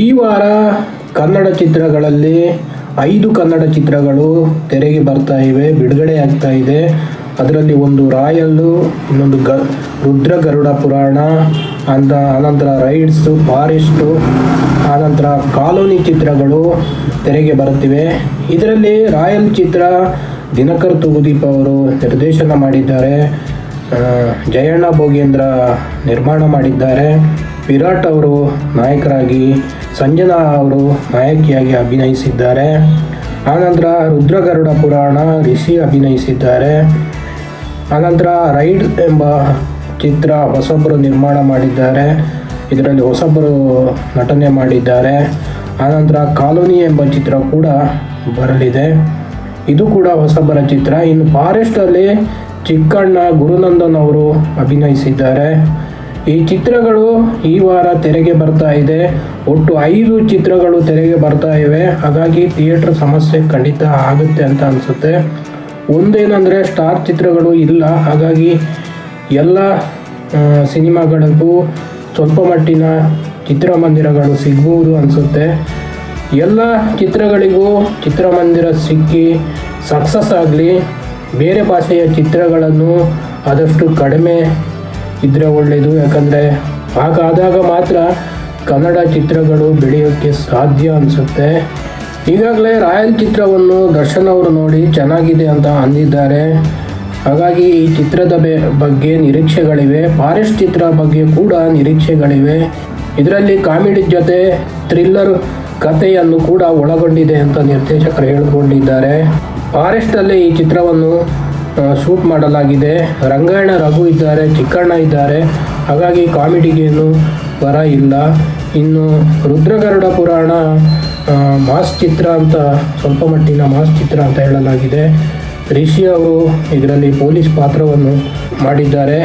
ಈ ವಾರ ಕನ್ನಡ ಚಿತ್ರಗಳಲ್ಲಿ ಐದು ಕನ್ನಡ ಚಿತ್ರಗಳು ತೆರೆಗೆ ಬರ್ತಾ ಇವೆ, ಬಿಡುಗಡೆ ಆಗ್ತಾ ಇದೆ. ಅದರಲ್ಲಿ ಒಂದು ರಾಯಲ್ಲು, ಇನ್ನೊಂದು ಗ, ರುದ್ರ ಗರುಡ ಪುರಾಣ ಅಂತ ಆನಂತರ ರೈಡ್ಸು, ಫಾರೆಸ್ಟು, ಆನಂತರ ಕಾಲೋನಿ ಚಿತ್ರಗಳು ತೆರೆಗೆ ಬರುತ್ತಿವೆ. ಇದರಲ್ಲಿ ರಾಯಲ್ ಚಿತ್ರ ದಿನಕರ್ ತೂಗುದೀಪ್ ಅವರು ನಿರ್ದೇಶನ ಮಾಡಿದ್ದಾರೆ. ಜಯಣ್ಣ ಭೋಗೇಂದ್ರ ನಿರ್ಮಾಣ ಮಾಡಿದ್ದಾರೆ. ವಿರಾಟ್ ಅವರು ನಾಯಕರಾಗಿ ಸಂಜನಾ ಅವರು ನಾಯಕಿಯಾಗಿ ಅಭಿನಯಿಸಿದ್ದಾರೆ. ಆನಂತರ ರುದ್ರಗರುಡ ಪುರಾಣ ರಿಷಿ ಅಭಿನಯಿಸಿದ್ದಾರೆ. ಆನಂತರ ರೈಡ್ ಎಂಬ ಚಿತ್ರ ಹೊಸಬರು ನಿರ್ಮಾಣ ಮಾಡಿದ್ದಾರೆ. ಇದರಲ್ಲಿ ಹೊಸಬರು ನಟನೆ ಮಾಡಿದ್ದಾರೆ. ಆನಂತರ ಕಾಲೋನಿ ಎಂಬ ಚಿತ್ರ ಕೂಡ ಬರಲಿದೆ. ಇದು ಕೂಡ ಹೊಸಬರ ಚಿತ್ರ. ಇನ್ನು ಫಾರೆಸ್ಟಲ್ಲಿ ಚಿಕ್ಕಣ್ಣ ಗುರುನಂದನ್ ಅವರು ಅಭಿನಯಿಸಿದ್ದಾರೆ. ಈ ಚಿತ್ರಗಳು ಈ ವಾರ ತೆರೆಗೆ ಬರ್ತಾ ಇದೆ. ಒಟ್ಟು ಐದು ಚಿತ್ರಗಳು ತೆರೆಗೆ ಬರ್ತಾ ಇವೆ. ಹಾಗಾಗಿ ಥಿಯೇಟರ್ ಸಮಸ್ಯೆ ಖಂಡಿತ ಆಗುತ್ತೆ ಅಂತ ಅನಿಸುತ್ತೆ. ಒಂದೇನಂದರೆ ಸ್ಟಾರ್ ಚಿತ್ರಗಳು ಇಲ್ಲ. ಹಾಗಾಗಿ ಎಲ್ಲ ಸಿನಿಮಾಗಳಿಗೂ ಸ್ವಲ್ಪ ಮಟ್ಟಿನ ಚಿತ್ರಮಂದಿರಗಳು ಸಿಗ್ಬೋದು ಅನಿಸುತ್ತೆ. ಎಲ್ಲ ಚಿತ್ರಗಳಿಗೂ ಚಿತ್ರಮಂದಿರ ಸಿಕ್ಕಿ ಸಕ್ಸಸ್ ಆಗಲಿ, ಬೇರೆ ಭಾಷೆಯ ಚಿತ್ರಗಳನ್ನು ಆದಷ್ಟು ಕಡಿಮೆ ಇದ್ದರೆ ಒಳ್ಳೆಯದು ಯಾಕಂದರೆ ಹಾಗಾದಾಗ ಮಾತ್ರ ಕನ್ನಡ ಚಿತ್ರಗಳು ಬೆಳೆಯೋಕ್ಕೆ ಸಾಧ್ಯ ಅನಿಸುತ್ತೆ. ಈಗಾಗಲೇ ರಾಯಲ್ ಚಿತ್ರವನ್ನು ದರ್ಶನ್ ಅವರು ನೋಡಿ ಚೆನ್ನಾಗಿದೆ ಅಂತ ಅಂದಿದ್ದಾರೆ. ಹಾಗಾಗಿ ಈ ಚಿತ್ರದ ಬಗ್ಗೆ ನಿರೀಕ್ಷೆಗಳಿವೆ. ಫಾರೆಸ್ಟ್ ಚಿತ್ರ ಬಗ್ಗೆ ಕೂಡ ನಿರೀಕ್ಷೆಗಳಿವೆ. ಇದರಲ್ಲಿ ಕಾಮಿಡಿ ಜೊತೆ ಥ್ರಿಲ್ಲರ್ ಕಥೆಯನ್ನು ಕೂಡ ಒಳಗೊಂಡಿದೆ ಅಂತ ನಿರ್ದೇಶಕರು ಹೇಳಿಕೊಂಡಿದ್ದಾರೆ. ಫಾರೆಸ್ಟಲ್ಲಿ ಈ ಚಿತ್ರವನ್ನು ಶೂಟ್ ಮಾಡಲಾಗಿದೆ. ರಂಗಾಯಣ ರಘು ಇದ್ದಾರೆ, ಚಿಕ್ಕಣ್ಣ ಇದ್ದಾರೆ. ಹಾಗಾಗಿ ಕಾಮಿಡಿಗೇನು ಬರ ಇಲ್ಲ. ಇನ್ನು ರುದ್ರಗರುಡ ಪುರಾಣ ಮಾಸ್ ಚಿತ್ರ ಅಂತ ಸ್ವಲ್ಪ ಮಟ್ಟಿನ ಮಾಸ್ ಚಿತ್ರ ಅಂತ ಹೇಳಲಾಗಿದೆ. ರಿಷಿ ಅವರು ಇದರಲ್ಲಿ ಪೊಲೀಸ್ ಪಾತ್ರವನ್ನು ಮಾಡಿದ್ದಾರೆ.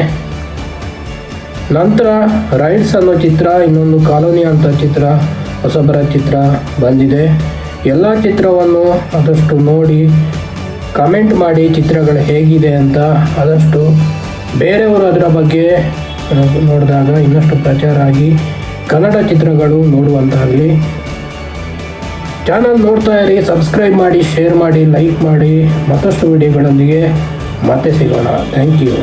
ನಂತರ ರೈಡ್ಸ್ ಅನ್ನೋ ಚಿತ್ರ, ಇನ್ನೊಂದು ಕಾಲೋನಿ ಅಂತ ಚಿತ್ರ, ಹೊಸಬರ ಚಿತ್ರ ಬಂದಿದೆ. ಎಲ್ಲ ಚಿತ್ರವನ್ನು ಆದಷ್ಟು ನೋಡಿ ಕಮೆಂಟ್ ಮಾಡಿ ಚಿತ್ರಗಳು ಹೇಗಿದೆ ಅಂತ ಆದಷ್ಟು ಬೇರೆಯವರು ಅದರ ಬಗ್ಗೆ ನೋಡಿದಾಗ ಇನ್ನಷ್ಟು ಪ್ರಚಾರ ಆಗಿ ಕನ್ನಡ ಚಿತ್ರಗಳು ನೋಡುವಂತಾಗಲಿ. ಚಾನಲ್ ನೋಡ್ತಾ ಇರಿ ಸಬ್ಸ್ಕ್ರೈಬ್ ಮಾಡಿ ಶೇರ್ ಮಾಡಿ ಲೈಕ್ ಮಾಡಿ, ಮತ್ತಷ್ಟು ವಿಡಿಯೋಗಳೊಂದಿಗೆ ಮತ್ತೆ ಸಿಗೋಣ. Thank you